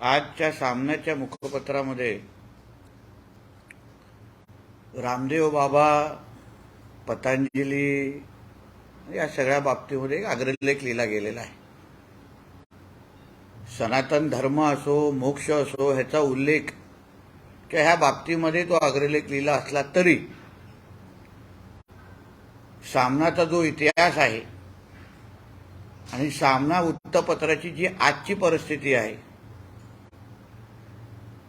आजच्या सामन्याच्या मुखपत्रामध्ये रामदेव बाबा पतंजली या सगळ्या बाबतीमध्ये एक अग्रलेख लिहिला गेलेला आहे. सनातन धर्म असो मोक्ष असो ह्याचा उल्लेख किंवा ह्या बाबतीमध्ये तो अग्रलेख लिहिला असला तरी सामनाचा जो इतिहास आहे आणि सामना वृत्तपत्राची जी आजची परिस्थिती आहे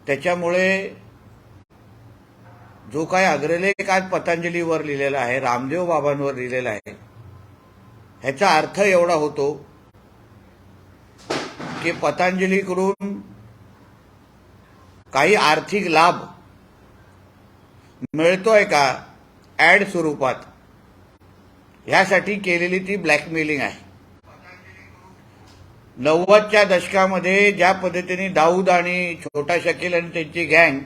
त्याच्यामुळे जो काय अग्रलेख आज पतंजलीवर लिहिलेला आहे रामदेव बाबांवर लिहिलेला आहे ह्याचा अर्थ एवढा होतो की पतंजलीकडून काही आर्थिक लाभ मिळतोय का ऍड स्वरूपात? ह्यासाठी केलेली ती ब्लॅकमेलिंग आहे. नव्वदच्या दशकामध्ये ज्या पद्धतीने दाऊद आणि छोटा शकील आणि त्यांची गँग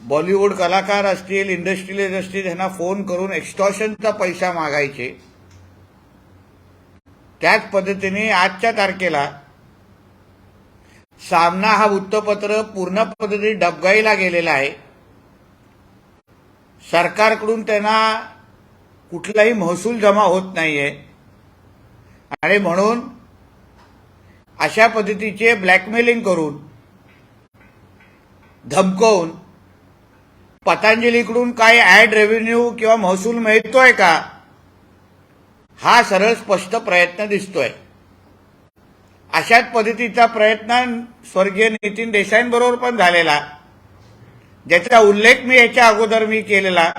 बॉलिवूड कलाकार असतील इंडस्ट्रीज असतील यांना फोन करून एक्स्टॉशनचा पैसा मागायचे. त्याच पद्धतीने आजच्या तारखेला सामना हा वृत्तपत्र पूर्ण पद्धतीने डबगाईला गेलेला आहे. सरकारकडून त्यांना कुठलाही महसूल जमा होत नाहीये. आणि म्हणून अशा पद्धतीचे ब्लॅकमेलिंग करून धमकवून पतंजलीकडून काय ऍड रेव्हेन्यू किंवा महसूल मिळतोय का? हा सरळ स्पष्ट प्रयत्न दिसतोय. अशाच पद्धतीचा प्रयत्न स्वर्गीय नितीन देसाईंबरोबर पण झालेला. ज्याचा उल्लेख मी याच्या अगोदर मी केलेला.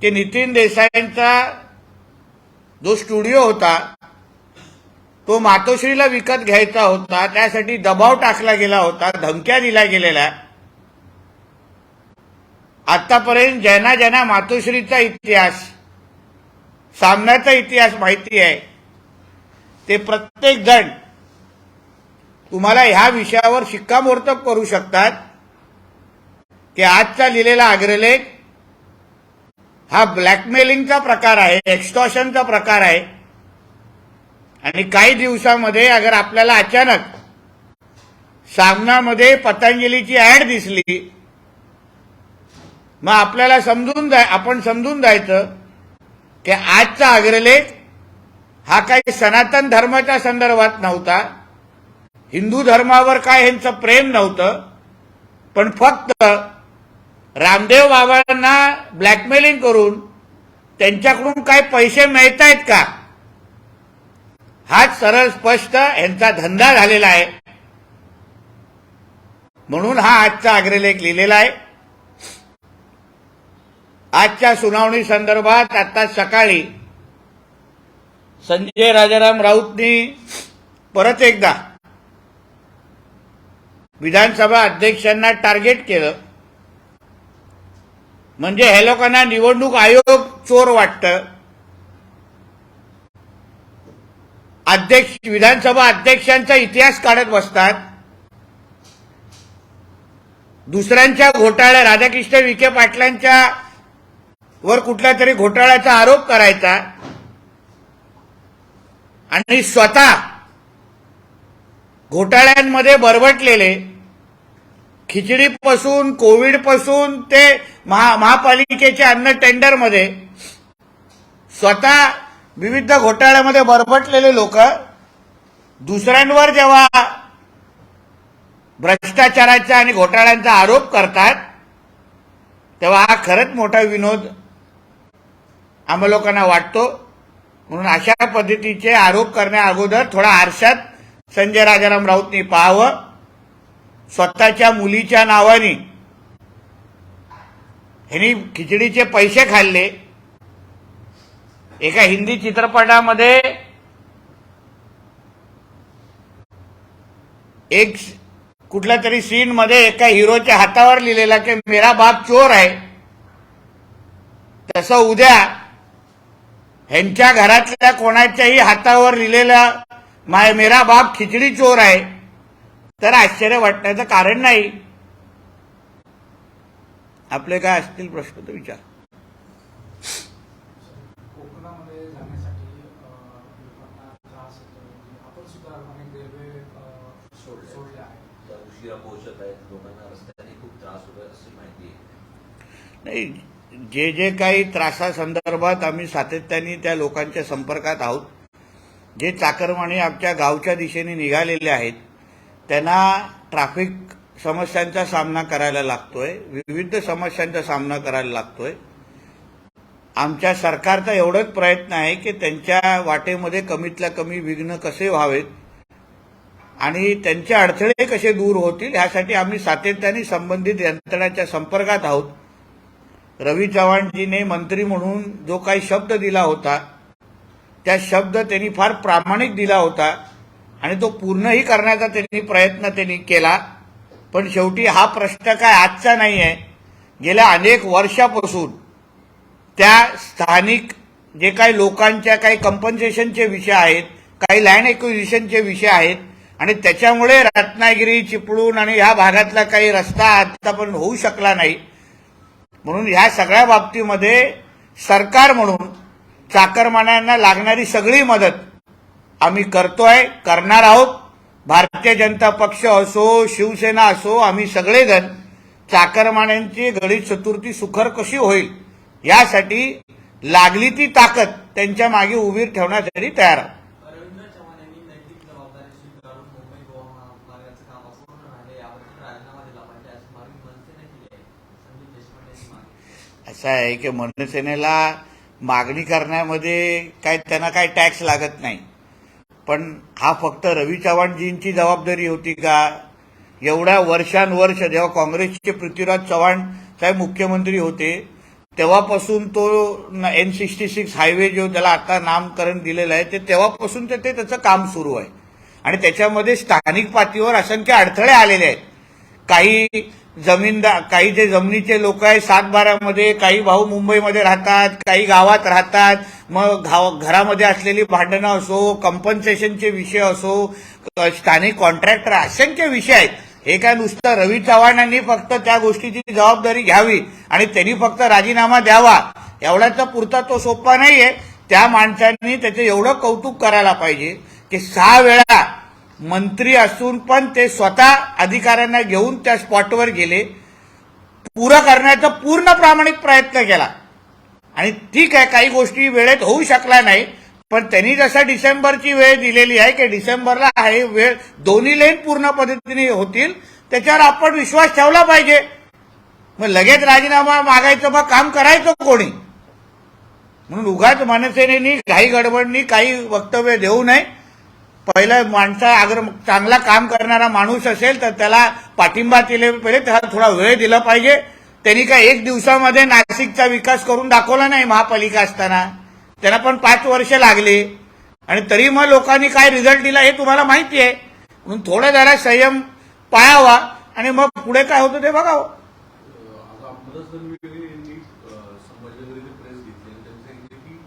की नितीन देसाईंचा जो स्टुडिओ होता तो मातोश्रीला विकत घ्यायचा होता त्यासाठी दबाव टाकला गेला होता धमक्या दिल्या गेलेल्या. आतापर्यंत ज्यांना ज्यांना मातोश्रीचा इतिहास सामन्याचा इतिहास माहिती आहे ते प्रत्येक जण तुम्हाला ह्या विषयावर शिक्कामोर्तब करू शकतात की आजचा लिहिलेला अग्रलेख हा ब्लॅकमेलिंगचा प्रकार आहे एक्स्टॉशनचा प्रकार आहे. आणि काही दिवसामध्ये अगर आपल्याला अचानक सामनामध्ये पतंजलीची ऍड दिसली मग आपल्याला समजून जाय आपण समजून जायचं की आजचा अग्रलेख हा काही सनातन धर्माच्या संदर्भात नव्हता. हिंदू धर्मावर काय ह्यांचं प्रेम नव्हतं. पण फक्त रामदेव बाबांना ब्लॅकमेलिंग करून त्यांच्याकडून काय पैसे मिळत आहेत का? हाच सरळ स्पष्ट यांचा धंदा झालेला आहे. म्हणून हा आजचा अग्रलेख लिहिलेला आहे. आजच्या सुनावणी संदर्भात आता सकाळी संजय राजाराम राऊतनी परत एकदा विधानसभा अध्यक्षांना टार्गेट केलं. म्हणजे हे लोकांना निवडणूक आयोग चोर वाटतं. अध्यक्ष विधानसभा अध्यक्षांचा इतिहास काढत बसतात. दुसऱ्यांच्या घोटाळ्या राधाकृष्ण विखे पाटलांच्या वर कुठल्या तरी घोटाळ्याचा आरोप करायचा. आणि स्वतः घोटाळ्यांमध्ये बरबटलेले खिचडीपासून कोविडपासून ते महा महापालिकेच्या अन्न टेंडरमध्ये स्वतः विविध घोटाळ्यामध्ये बरबटलेले लोक दुसऱ्यांवर जेव्हा भ्रष्टाचाराचा आणि घोटाळ्यांचा आरोप करतात तेव्हा हा खरंच मोठा विनोद आम्हा लोकांना वाटतो. म्हणून अशा पद्धतीचे आरोप करण्या अगोदर थोडा आरशात संजय राजाराम राऊतनी पाहावं. स्वतःच्या मुलीच्या नावाने. ह्यांनी खिचडीचे पैसे खाल्ले. एका हिंदी चित्रपटामध्ये एक कुठल्या तरी सीन मध्ये एका हिरोच्या हातावर लिहिलेला की मेरा बाप चोर आहे तसं उद्या ह्यांच्या घरातल्या कोणाच्याही हातावर लिहिलेला माय मेरा बाप खिचडी चोर आहे तर आश्चर्य वाटण्याचं कारण नाही. आपले काय असतील प्रश्न तर विचार. आहे. नाही जे जे काही त्रासासंदर्भात आम्ही सातत्याने त्या लोकांच्या संपर्कात आहोत जे चाकरमाने आमच्या गावच्या दिशेने निघालेले आहेत त्यांना ट्रॅफिक समस्यांचा सामना करायला लागतोय. विविध समस्यांचा सामना करायला लागतोय. आमच्या सरकारचा एवढंच प्रयत्न आहे की त्यांच्या वाटेमध्ये कमीतल्या कमी विघ्न कसे व्हावेत आणि त्यांचे अडथळे कसे दूर होतील यासाठी आम्ही सातत्याने संबंधित यंत्रणाच्या संपर्कात आहोत. रवी चव्हाणजीने मंत्री म्हणून जो काही शब्द दिला होता त्या शब्द त्यांनी फार प्रामाणिक दिला होता. आणि तो पूर्णही करण्याचा त्यांनी प्रयत्न त्यांनी केला. पण शेवटी हा प्रश्न काय आजचा नाही आहे गेल्या अनेक वर्षापासून त्या स्थानिक जे काही लोकांच्या काही कंपन्सेशनचे विषय आहेत काही लँड एक्विजिशनचे विषय आहेत आणि त्याच्यामुळे रत्नागिरी चिपळूण आणि ह्या भागातला काही रस्ता आतापर्यंत होऊ शकला नाही. म्हणून ह्या सगळ्या बाबतीमध्ये सरकार म्हणून चाकरमान्यांना लागणारी सगळी मदत आम्ही करतोय करणार आहोत. भारतीय जनता पक्ष असो शिवसेना असो आम्ही सगळेजण चाकरमान्यांची गणित चतुर्थी सुखर कशी होईल यासाठी लागली ती ताकद त्यांच्या मागे उभी ठेवण्यासाठी तयार आहोत. असं आहे की मनसेनेला मागणी करण्यामध्ये काय त्यांना काय टॅक्स लागत नाही. पण हा फक्त रवी चव्हाणजींची जबाबदारी होती का? एवढ्या वर्षानुवर्ष जेव्हा काँग्रेसचे पृथ्वीराज चव्हाण साहेब मुख्यमंत्री होते तेव्हापासून तो एन सिक्स्टी सिक्स हायवे जो त्याला आता नामकरण दिलेलं आहे ते तेव्हापासून ते ते त्याचं काम सुरू आहे. आणि त्याच्यामध्ये स्थानिक पातळीवर असंख्य अडथळे आलेले आहेत. काही जमीनदार काही जे जमिनीचे लोक आहेत सातबारामध्ये काही भाऊ मुंबईमध्ये राहतात काही गावात राहतात मग घाव घरामध्ये असलेली भांडणं असो कंपन्सेशनचे विषय असो स्थानिक कॉन्ट्रॅक्टर असंख्य विषय आहेत. हे काय नुसतं रवी चव्हाणांनी फक्त त्या गोष्टीची जबाबदारी घ्यावी आणि त्यांनी फक्त राजीनामा द्यावा एवढ्याचा पुरता तो सोपा नाहीये. त्या माणसांनी त्याचं एवढं कौतुक करायला पाहिजे की सहा वेळा मंत्री असून पण ते स्वतः अधिकाऱ्यांना घेऊन त्या स्पॉटवर गेले. पुरं करण्याचा पूर्ण प्रामाणिक प्रयत्न केला. आणि ठीक आहे काही गोष्टी वेळेत होऊ शकल्या नाही पण त्यांनी जसं डिसेंबरची वेळ दिलेली आहे की डिसेंबरला आहे वेळ दोन्ही लेन पूर्ण पद्धतीने होतील त्याच्यावर आपण विश्वास ठेवला पाहिजे. मग लगेच राजीनामा मागायचं मग काम करायचं कोणी? म्हणून उगाच मनसेने काही गडबडनी काही वक्तव्य देऊ नये. पहिलं माणसा अगर चांगला काम करणारा माणूस असेल तर त्याला पाठिंबा दिले पहिले त्याला थोडा वेळ दिला पाहिजे. त्यांनी काय एक दिवसामध्ये नाशिकचा विकास करून दाखवला नाही महापालिका असताना? त्यांना पण पाच वर्ष लागले. आणि तरी मग लोकांनी काय रिझल्ट दिला हे तुम्हाला माहिती आहे. म्हणून थोडं जरा संयम पाळावा आणि मग पुढे काय होतं ते बघावं. की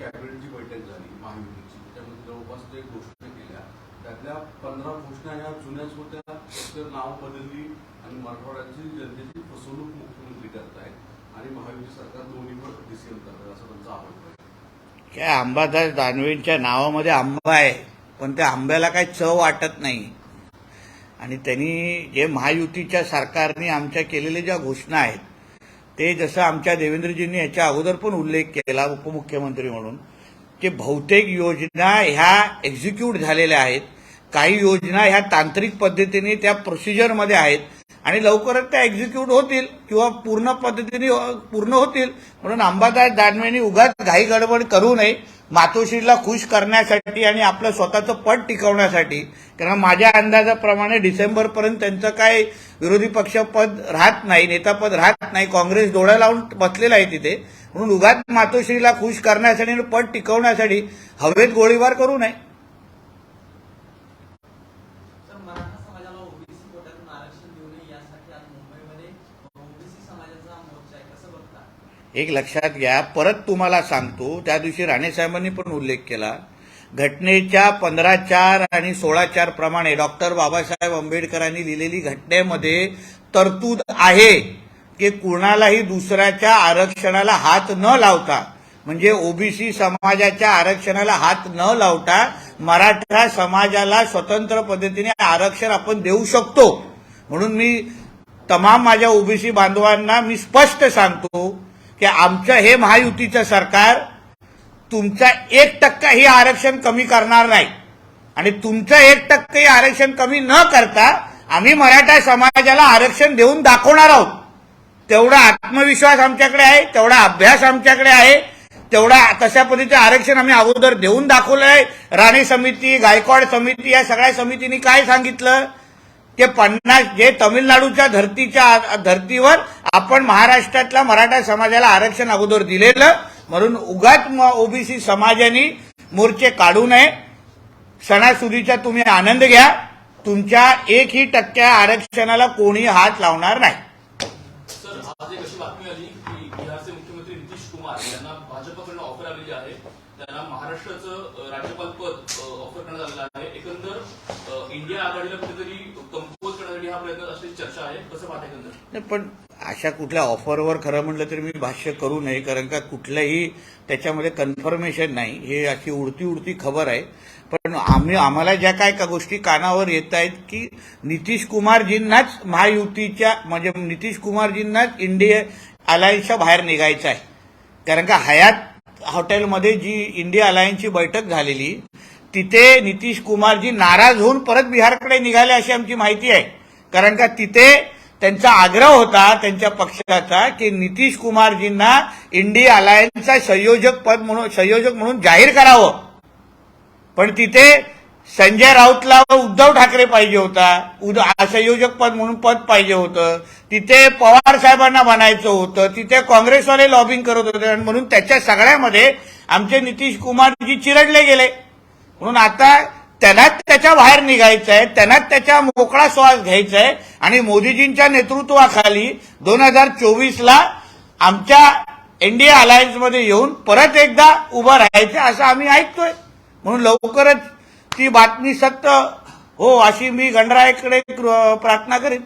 कॅबिनेटची बैठक झाली महायुतीची. त्यामध्ये जवळपास ते त्यातल्या पंधरा घोषणा ह्या जुन्याच होत्या तर नाव बदलली आणि मराठवाड्याची जनतेची फसवणूक मुख्यमंत्री करतायत आणि महायुती सरकार दोन्ही पण डिसिजन करतात असं त्यांचा आरोप काय अंबादास दानवेंच्या नावामध्ये आंबा आहे पण त्या आंब्याला काही चव वाटत नाही. आणि त्यांनी जे महायुतीच्या सरकारने आमच्या केलेल्या ज्या घोषणा आहेत ते जसं आमच्या देवेंद्रजींनी याच्या अगोदर पण उल्लेख केला उपमुख्यमंत्री म्हणून की बहुतेक योजना ह्या एक्झिक्यूट झालेल्या आहेत. काही योजना ह्या तांत्रिक पद्धतीने त्या प्रोसिजरमध्ये आहेत. आणि लवकरच त्या एक्झिक्यूट होतील किंवा पूर्ण पद्धतीने पूर्ण होतील. म्हणून अंबादास दानवेंनी उगाच घाई गडबड करू नये. मातोश्रीला खुश करण्यासाठी आणि आपलं स्वतःचं पट टिकवण्यासाठी. कारण माझ्या अंदाजाप्रमाणे डिसेंबरपर्यंत त्यांचं काय विरोधी पक्ष पद राहत नाही नेतापद राहत नाही. काँग्रेस डोळ्या लावून बसलेला आहे तिथे. म्हणून उगाच मातोश्रीला खुश करण्यासाठी आणि पद टिकवण्यासाठी हवेत गोळीबार करू नये. एक लक्षात घ्या परत तुम्हाला सांगतो त्या दिवशी राणेसाहेबांनी पण उल्लेख केला. घटनेच्या पंधरा चार आणि सोळा चार प्रमाणे डॉक्टर बाबासाहेब आंबेडकरांनी लिहिलेली घटनेमध्ये तरतूद आहे. की कुणालाही दुसऱ्याच्या आरक्षणाला हात न लावता म्हणजे ओबीसी समाजाच्या आरक्षणाला हात न लावता मराठा समाजाला स्वतंत्र पद्धतीने आरक्षण आपण देऊ शकतो. म्हणून मी तमाम माझ्या ओबीसी बांधवांना मी स्पष्ट सांगतो की आमचं हे महायुतीचं सरकार तुमचा एक टक्का हे आरक्षण कमी करणार नाही. आणि तुमचं एक टक्के हे आरक्षण कमी न करता आम्ही मराठा समाजाला आरक्षण देऊन दाखवणार आहोत. तेवढा आत्मविश्वास आमच्याकडे आहे तेवढा अभ्यास आमच्याकडे आहे तेवढा तशा पद्धतीचं आरक्षण आम्ही अगोदर देऊन दाखवलं आहे. राणे समिती गायकवाड समिती या सगळ्या समितीने काय सांगितलं? ते पन्नास जे तमिळनाडूच्या धर्तीच्या धर्तीवर आपण महाराष्ट्रातल्या मराठा समाजाला आरक्षण अगोदर दिलेलं. म्हणून उगाच ओबीसी समाजाने मोर्चे काढू नये. सणासुदीचा तुम्ही आनंद घ्या. तुमच्या एकही टक्क्या आरक्षणाला कोणी हात लावणार नाही सर आज एक अशी बातमी आली की बिहारचे मुख्यमंत्री नितीश कुमार यांना भाजपकडनं ऑफर आलेली आहे त्यांना महाराष्ट्राचं राज्यपाल पद ऑफर करण्यात आलेलं आहे. एकंदर इंडिया आघाडीला कुठेतरी कंपोज करण्यासाठी हा प्रयत्न असल्याची चर्चा आहे. कसं पाहता एकंदर? पण अशा कुठल्या ऑफरवर खरं म्हटलं तरी मी भाष्य करू नये कारण का कुठल्याही त्याच्यामध्ये कन्फर्मेशन नाही. हे अशी उडती उडती खबर आहे. पण आम्ही आम्हाला ज्या काय का गोष्टी कानावर येत आहेत की नितीश कुमारजींनाच महायुतीच्या म्हणजे नितीश कुमारजींनाच इंडिया अलायन्सच्या बाहेर निघायचं आहे. कारण का हयात हॉटेलमध्ये जी इंडिया अलायन्सची बैठक झालेली तिथे नितीश कुमारजी नाराज होऊन परत बिहारकडे निघाले अशी आमची माहिती आहे. कारण का तिथे त्यांचा आग्रह होता त्यांच्या पक्षाचा की नितीश कुमारजींना इंडिया अलायन्सचा संयोजक पद म्हणून संयोजक म्हणून जाहीर करावं. पण तिथे संजय राऊतला उद्धव ठाकरे पाहिजे होता. उद- संयोजक पद म्हणून पद पाहिजे होतं. तिथे पवार साहेबांना बनायचं होतं. तिथे काँग्रेसवाले लॉबिंग करत होते. आणि म्हणून त्याच्या सगळ्यामध्ये आमचे नितीश कुमारजी चिरडले गेले. म्हणून आता त्यांनाच त्याच्या बाहेर निघायचं आहे त्यांनाच त्याच्या मोकळा श्वास घ्यायचा आहे आणि मोदीजींच्या नेतृत्वाखाली दोन हजार चोवीसला आमच्या एनडीए अलायन्समध्ये येऊन परत एकदा उभं राहायचं असं आम्ही ऐकतोय. म्हणून लवकरच ती बातमी सत्य. हो अशी मी गणरायाकडे प्रार्थना करेन.